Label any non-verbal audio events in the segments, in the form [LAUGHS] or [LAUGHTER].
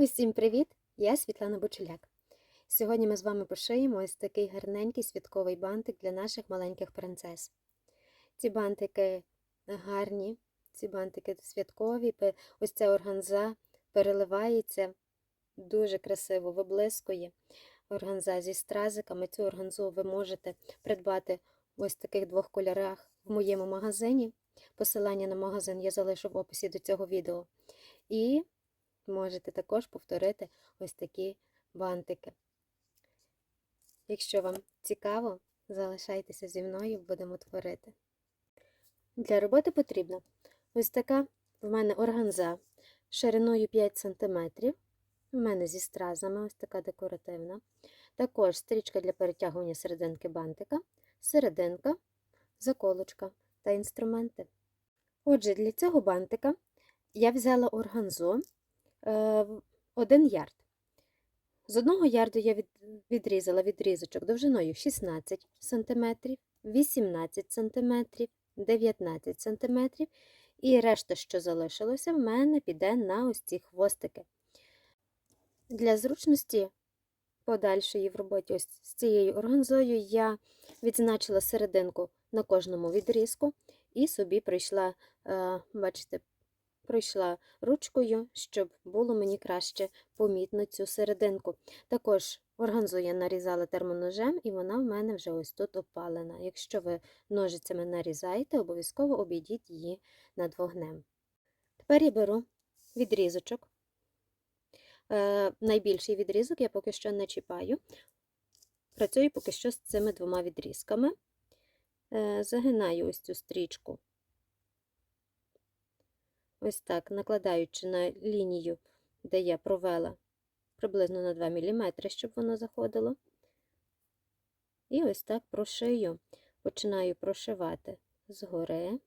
Усім привіт! Я Світлана Бочуляк. Сьогодні ми з вами пошиємо ось такий гарненький святковий бантик для наших маленьких принцес. Ці бантики гарні, ці бантики святкові, ось ця органза переливається дуже красиво, виблискує. Органза зі стразиками. Цю органзу ви можете придбати в ось таких двох кольорах в моєму магазині. Посилання на магазин я залишу в описі до цього відео. І можете також повторити ось такі бантики. Якщо вам цікаво, залишайтеся зі мною, будемо творити. Для роботи потрібна ось така в мене органза шириною 5 см. У мене зі стразами ось така декоративна. Також стрічка для перетягування серединки бантика, серединка, заколочка та інструменти. Отже, для цього бантика я взяла органзо Е, 1 ярд. З одного ярду я відрізала відрізочок довжиною 16 см, 18 см, 19 см, і решта, що залишилося, в мене піде на ось ці хвостики. Для зручності подальшої в роботі ось з цією органзою я відзначила серединку на кожному відрізку і собі прийшла, е, бачите, пройшла ручкою, щоб було мені краще помітно цю серединку. Також органзу я нарізала термоножем, і вона в мене вже ось тут опалена. Якщо ви ножицями нарізаєте, обов'язково обійдіть її над вогнем. Тепер я беру відрізочок. Е, найбільший відрізок я поки що не чіпаю. Працюю поки що з цими двома відрізками. Е, загинаю ось цю стрічку ось так, накладаючи на лінію, де я провела приблизно на 2 мм, щоб воно заходило. І ось так прошию, починаю прошивати згори.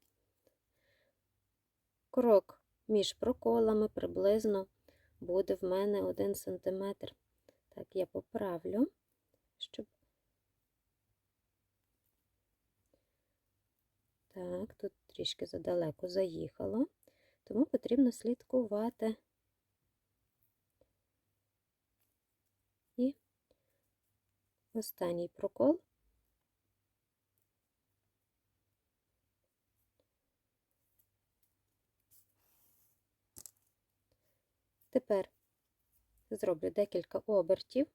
Крок між проколами приблизно буде в мене 1 см. Так, я поправлю, щоб. Так, тут трішки задалеко заїхало тому потрібно слідкувати. І останній прокол. Тепер зроблю декілька обертів.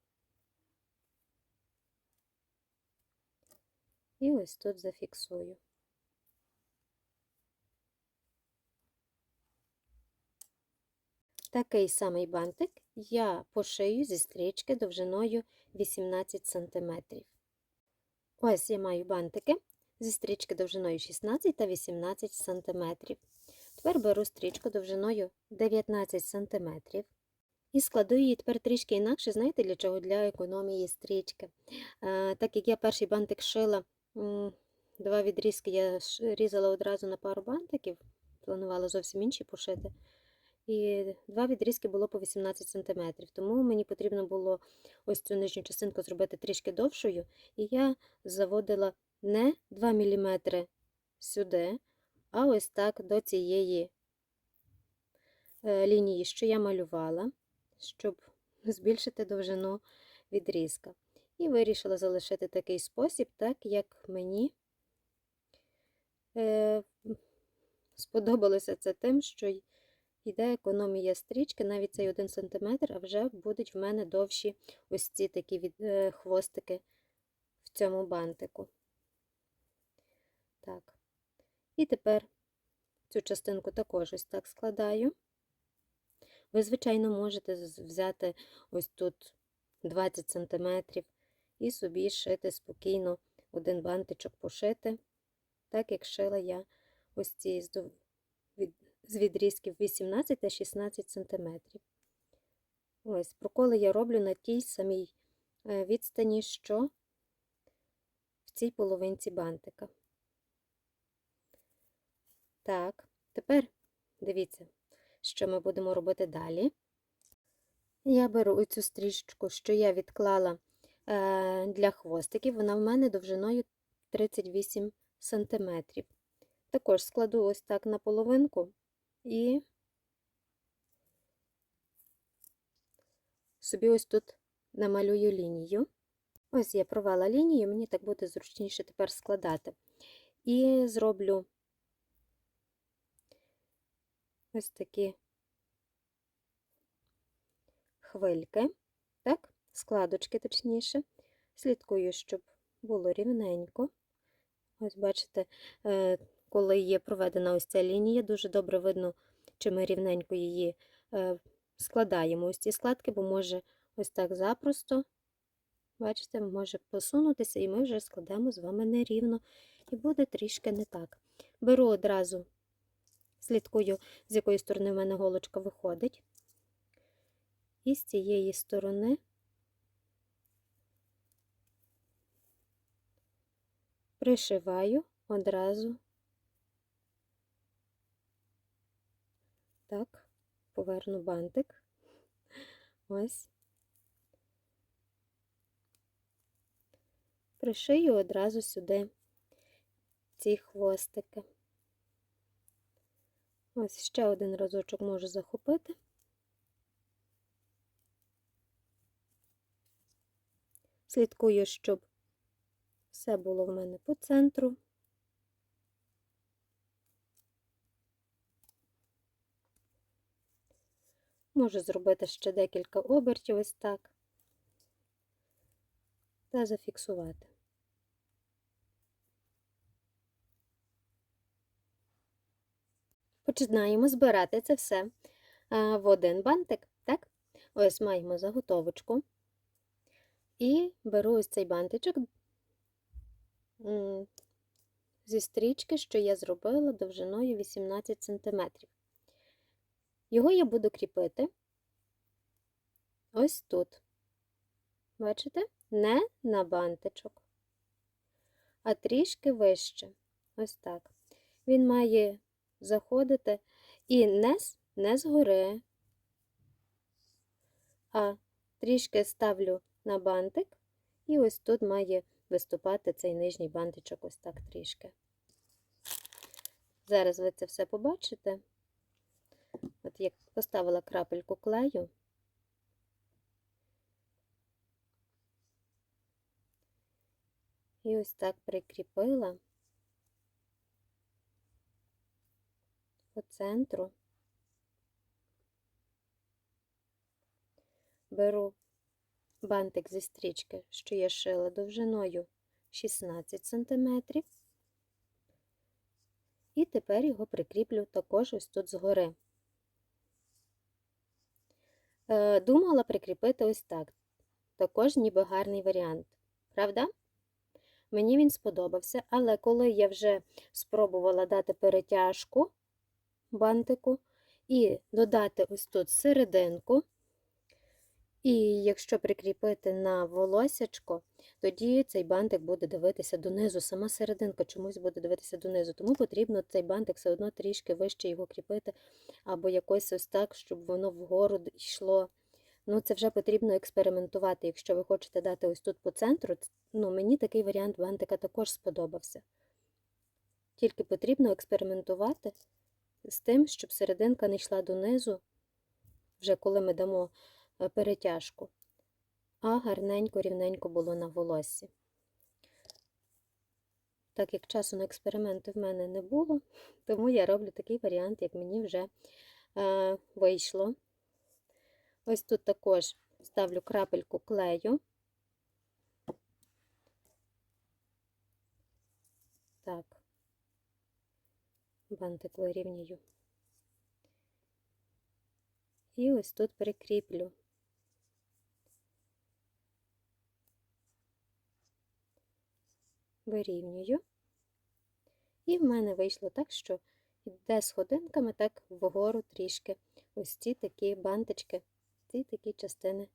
І ось тут зафіксую. Такий самий бантик я пошию зі стрічки довжиною 18 см. Ось я маю бантики зі стрічки довжиною 16 та 18 см. Тепер беру стрічку довжиною 19 см. І складу її тепер трішки інакше, знаєте, для чого? Для економії стрічки. Е, так як я перший бантик шила, два відрізки я різала одразу на пару бантиків, планувала зовсім інші пошити. І два відрізки було по 18 см. Тому мені потрібно було ось цю нижню частинку зробити трішки довшою. І я заводила не 2 мм сюди, а ось так до цієї е, лінії, що я малювала, щоб збільшити довжину відрізка. І вирішила залишити такий спосіб, так як мені е, сподобалося це тим, що Йде економія стрічки, навіть цей 1 см, а вже будуть в мене довші ось ці такі від, е, хвостики в цьому бантику. Так. І тепер цю частинку також ось так складаю. Ви, звичайно, можете взяти ось тут 20 см і собі шити спокійно один бантичок пошити, так як шила я ось ці з відрізків 18 та 16 см. Ось, проколи я роблю на тій самій е, відстані, що в цій половинці бантика. Так, тепер дивіться, що ми будемо робити далі. Я беру оцю стрічку, що я відклала е, для хвостиків, вона в мене довжиною 38 см. Також складу ось так на половинку і собі ось тут намалюю лінію. Ось я провела лінію, мені так буде зручніше тепер складати. І зроблю ось такі хвильки, так, складочки точніше. Слідкую, щоб було рівненько. Ось, бачите, е, коли є проведена ось ця лінія, дуже добре видно, чи ми рівненько її е, складаємо ось ці складки, бо може ось так запросто, бачите, може посунутися, і ми вже складемо з вами нерівно, і буде трішки не так. Беру одразу, слідкую, з якої сторони в мене голочка виходить. І з цієї сторони пришиваю одразу так, поверну бантик. Ось. Пришию одразу сюди ці хвостики. Ось ще один разочок можу захопити. Слідкую, щоб все було в мене по центру. Можу зробити ще декілька обертів ось так та зафіксувати. Починаємо збирати це все в один бантик, так? Ось маємо заготовочку. І беру ось цей бантичок зі стрічки, що я зробила довжиною 18 см. Його я буду кріпити ось тут. Бачите? Не на бантичок, а трішки вище. Ось так. Він має заходити і не, не згори, а трішки ставлю на бантик, і ось тут має виступати цей нижній бантичок ось так трішки. Зараз ви це все побачите. От як поставила крапельку клею, і ось так прикріпила по центру, беру бантик зі стрічки, що я шила довжиною 16 см, і тепер його прикріплю також ось тут згори. Е, думала прикріпити ось так. Також ніби гарний варіант, правда? Мені він сподобався, але коли я вже спробувала дати перетяжку бантику і додати ось тут серединку, і якщо прикріпити на волосячко, тоді цей бантик буде дивитися донизу, сама серединка чомусь буде дивитися донизу. Тому потрібно цей бантик все одно трішки вище його кріпити, або якось ось так, щоб воно вгору йшло. Ну, це вже потрібно експериментувати. Якщо ви хочете дати ось тут по центру, ну, мені такий варіант бантика також сподобався. Тільки потрібно експериментувати з тим, щоб серединка не йшла донизу, вже коли ми дамо перетяжку, а гарненько, рівненько було на волоссі. Так як часу на експерименти в мене не було, [LAUGHS] тому я роблю такий варіант, як мені вже е, вийшло. Ось тут також ставлю крапельку клею. Так, бантик вирівнюю. І ось тут прикріплю. Вирівнюю. І в мене вийшло так, що йде сходинками так вгору трішки ось ці такі бантички ці такі частини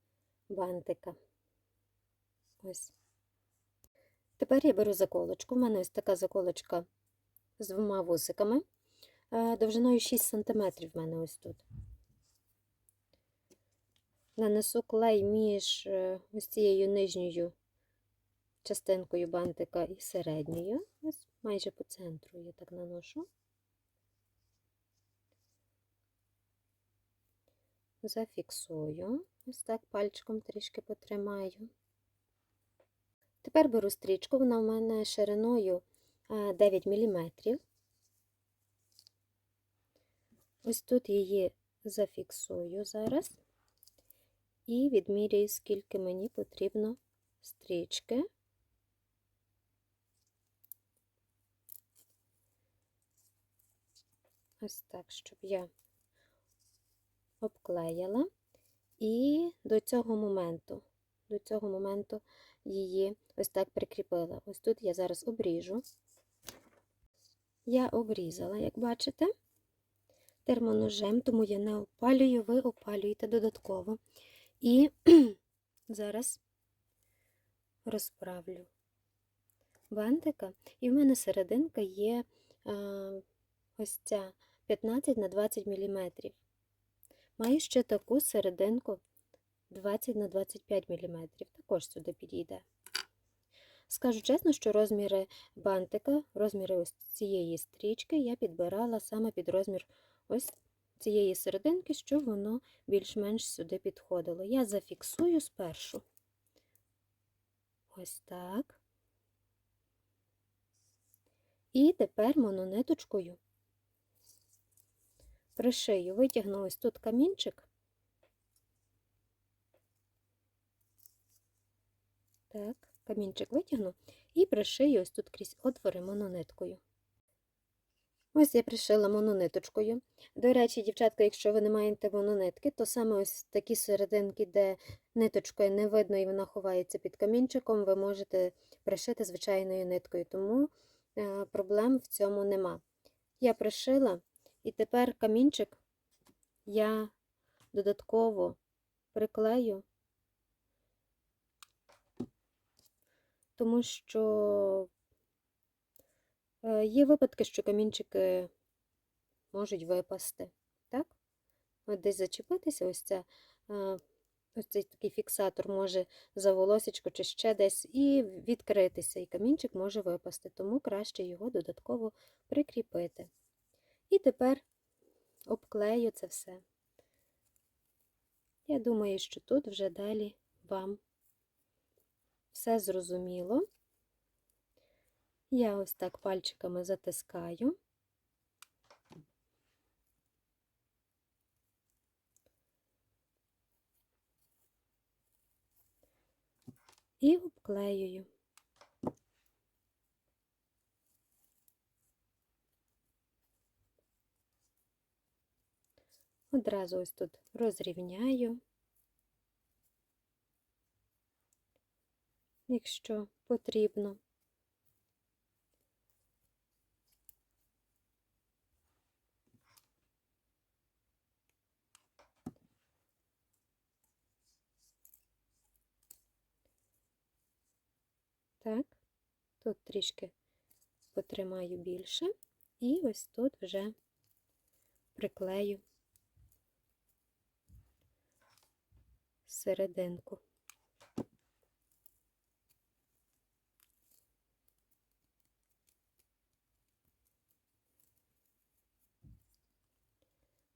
бантика. Ось. Тепер я беру заколочку. У мене ось така заколочка з двома вусиками. Е, довжиною 6 см в мене ось тут. Нанесу клей між е, ось цією нижньою частинкою бантика і середньою. Ось майже по центру я так наношу. зафіксую, ось так пальчиком трішки потримаю. Тепер беру стрічку, вона в мене шириною е, 9 мм. Ось тут її зафіксую зараз і відміряю, скільки мені потрібно стрічки. Ось так, щоб я обклеїла. І до цього моменту, до цього моменту її ось так прикріпила. Ось тут я зараз обріжу. Я обрізала, як бачите, термоножем, тому я не опалюю, ви опалюєте додатково. І [CLEARS THROAT] зараз розправлю бантика. І в мене серединка є а, ось ця 15 на 20 мм. Маю ще таку серединку 20 на 25 мм. Також сюди підійде. Скажу чесно, що розміри бантика, розміри ось цієї стрічки я підбирала саме під розмір ось цієї серединки, щоб воно більш-менш сюди підходило. Я зафіксую спершу. Ось так. І тепер монониточкою пришию, витягну ось тут камінчик. Так, камінчик витягну і пришию ось тут крізь отвори монониткою. Ось я пришила монониточкою. До речі, дівчатка, якщо ви не маєте мононитки, то саме ось такі серединки, де ниточкою не видно і вона ховається під камінчиком, ви можете пришити звичайною ниткою, тому е, проблем в цьому нема. Я пришила, і тепер камінчик я додатково приклею, тому що Е, Є випадки, що камінчики можуть випасти. Так? Десь зачепитися, ось, ця, е, ось цей такий фіксатор може за волосечко чи ще десь, і відкритися, і камінчик може випасти, тому краще його додатково прикріпити. І тепер обклею це все. Я думаю, що тут вже далі вам все зрозуміло. Я ось так пальчиками затискаю. І обклеюю. Одразу ось тут розрівняю, якщо потрібно. Так, тут трішки потримаю більше, і ось тут вже приклею серединку.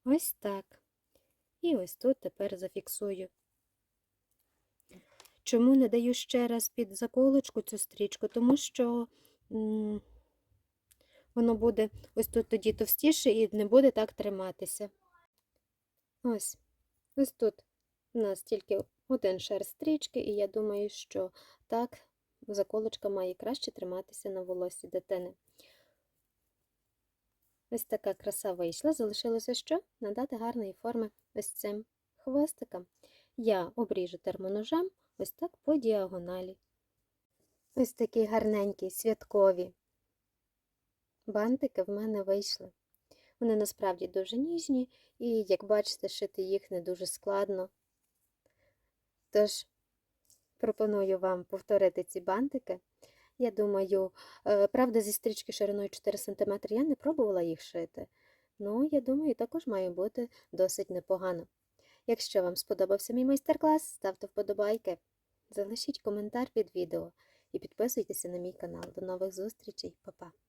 Ось так. І ось тут тепер зафіксую Чому не даю ще раз під заколочку цю стрічку? Тому що воно буде ось тут тоді товстіше і не буде так триматися. Ось, ось тут у нас тільки один шар стрічки, і я думаю, що так заколочка має краще триматися на волосі дитини. Ось така краса вийшла. Залишилося що? Надати гарної форми ось цим хвостикам. Я обріжу термоножем ось так по діагоналі. Ось такі гарненькі, святкові бантики в мене вийшли. Вони насправді дуже ніжні, і, як бачите, шити їх не дуже складно. Тож, пропоную вам повторити ці бантики. Я думаю, е, правда, зі стрічки шириною 4 см я не пробувала їх шити. Ну, я думаю, також має бути досить непогано. Якщо вам сподобався мій майстер-клас, ставте вподобайки, залишіть коментар під відео і підписуйтеся на мій канал. До нових зустрічей, Па-па!